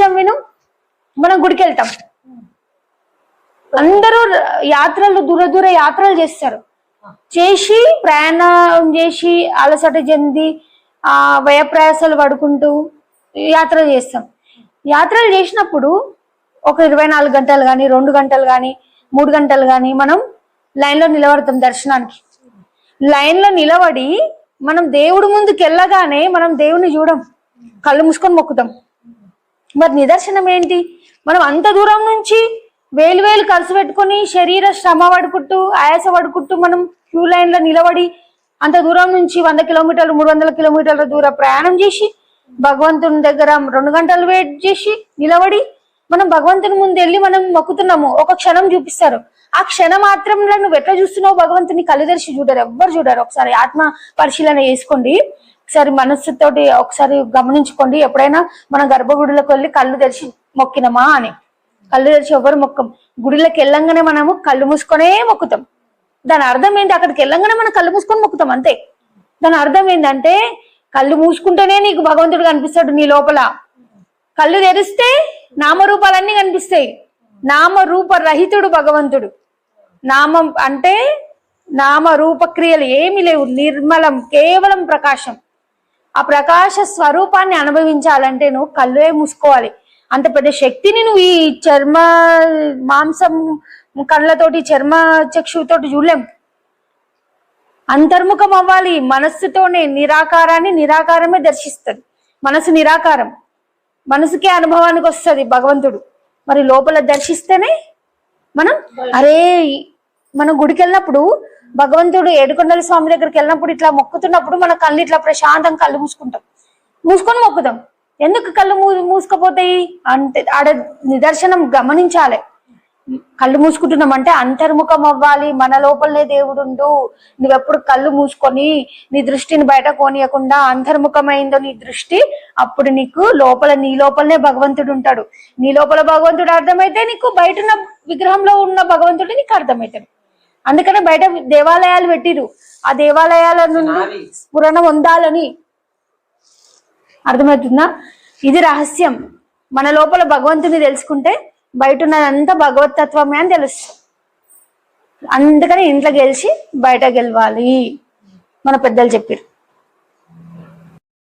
విషయం విను. మనం గుడికి వెళ్తాం అందరూ యాత్రలు దూర దూర యాత్రలు చేస్తారు. చేసి ప్రయాణం చేసి అలసట చెంది ఆ వ్యయప్రయాసాలు పడుకుంటూ యాత్ర చేస్తాం. యాత్రలు చేసినప్పుడు ఒక ఇరవై నాలుగు గంటలు కానీ రెండు గంటలు కానీ మూడు గంటలు కానీ మనం లైన్లో నిలబడతాం దర్శనానికి. లైన్లో నిలబడి మనం దేవుడి ముందుకు వెళ్ళగానే మనం దేవుని చూడం. కళ్ళు మూసుకొని మొక్కుతాం. మరి నిదర్శనం ఏంటి? మనం అంత దూరం నుంచి వేలు వేలు ఖర్చు పెట్టుకొని శరీర శ్రమ పడుకుంటూ ఆయాస పడుకుంటూ మనం క్యూ లైన్లో నిలబడి అంత దూరం నుంచి వంద కిలోమీటర్లు మూడు వందల కిలోమీటర్ల దూరం ప్రయాణం చేసి భగవంతుని దగ్గర రెండు గంటలు వెయిట్ చేసి నిలబడి మనం భగవంతుని ముందు వెళ్ళి మనం మొక్కుతున్నాము. ఒక క్షణం చూపిస్తారు. ఆ క్షణం మాత్రంలో నువ్వు ఎట్లా చూస్తున్నావు? భగవంతుని కళ్ళు తెరిచి చూడరు ఎవ్వరు చూడరు. ఒకసారి ఆత్మ పరిశీలన చేసుకోండి. ఒకసారి మనస్సుతోటి ఒకసారి గమనించుకోండి. ఎప్పుడైనా మన గర్భగుడిలోకి వెళ్ళి కళ్ళు తెరిచి మొక్కినమా అని. కళ్ళు తెరిచి ఎవరు మొక్కం? గుడిలోకి వెళ్ళంగానే మనము కళ్ళు మూసుకొనే మొక్కుతాం. దాని అర్థం ఏంటి? అక్కడికి వెళ్ళంగానే మనం కళ్ళు మూసుకొని మొక్కుతాం అంతే. దాని అర్థం ఏంటంటే కళ్ళు మూసుకుంటేనే నీకు భగవంతుడు కనిపిస్తాడు నీ లోపల. కళ్ళు తెరిస్తే నామరూపాలన్నీ కనిపిస్తాయి. నామరూప రహితుడు భగవంతుడు. నామం అంటే నామ రూప ఏమీ లేవు. నిర్మలం కేవలం ప్రకాశం. ఆ ప్రకాశ స్వరూపాన్ని అనుభవించాలంటే నువ్వు కళ్ళే మూసుకోవాలి. అంత పెద్ద శక్తిని నువ్వు ఈ చర్మ మాంసం కళ్ళతోటి చర్మ చక్షుతోటి చూడలేం. అంతర్ముఖం అవ్వాలి. మనస్సుతోనే నిరాకారాన్ని నిరాకారమే దర్శిస్తుంది. మనసు నిరాకారం. మనసుకే అనుభవానికి వస్తుంది భగవంతుడు. మరి లోపల దర్శిస్తేనే మనం అరే మనం గుడికి వెళ్ళినప్పుడు భగవంతుడు ఏడుకొండల స్వామి దగ్గరికి వెళ్ళినప్పుడు ఇట్లా మొక్కుతున్నప్పుడు మన కళ్ళు ఇట్లా ప్రశాంతం కళ్ళు మూసుకుంటాం. మూసుకొని మొక్కుతాం. ఎందుకు కళ్ళు మూ మూసుకపోతాయి? అంటే ఆడ నిదర్శనం గమనించాలి. కళ్ళు మూసుకుంటున్నాం అంటే అంతర్ముఖం అవ్వాలి. మన లోపలనే దేవుడుండు. నువ్వెప్పుడు కళ్ళు మూసుకొని నీ దృష్టిని బయట కోనియకుండా అంతర్ముఖమైందో నీ దృష్టి అప్పుడు నీకు లోపల నీ లోపలనే భగవంతుడు ఉంటాడు. నీ లోపల భగవంతుడు అర్థమైతే నీకు బయట ఉన్న విగ్రహంలో ఉన్న భగవంతుడు నీకు అర్థమవుతాడు అందుకనే బయట దేవాలయాలు పెట్టిరు ఆ దేవాలయాల నుండి స్ఫురణ పొందాలని. అర్థమవుతుందా? ఇది రహస్యం. మన లోపల భగవంతుని తెలుసుకుంటే బయట ఉన్నదంతా భగవతత్వమే అని తెలుస్తుంది అందుకని ఇంట్లో గెలిచి బయట గెలవాలి. మన పెద్దలు చెప్పారు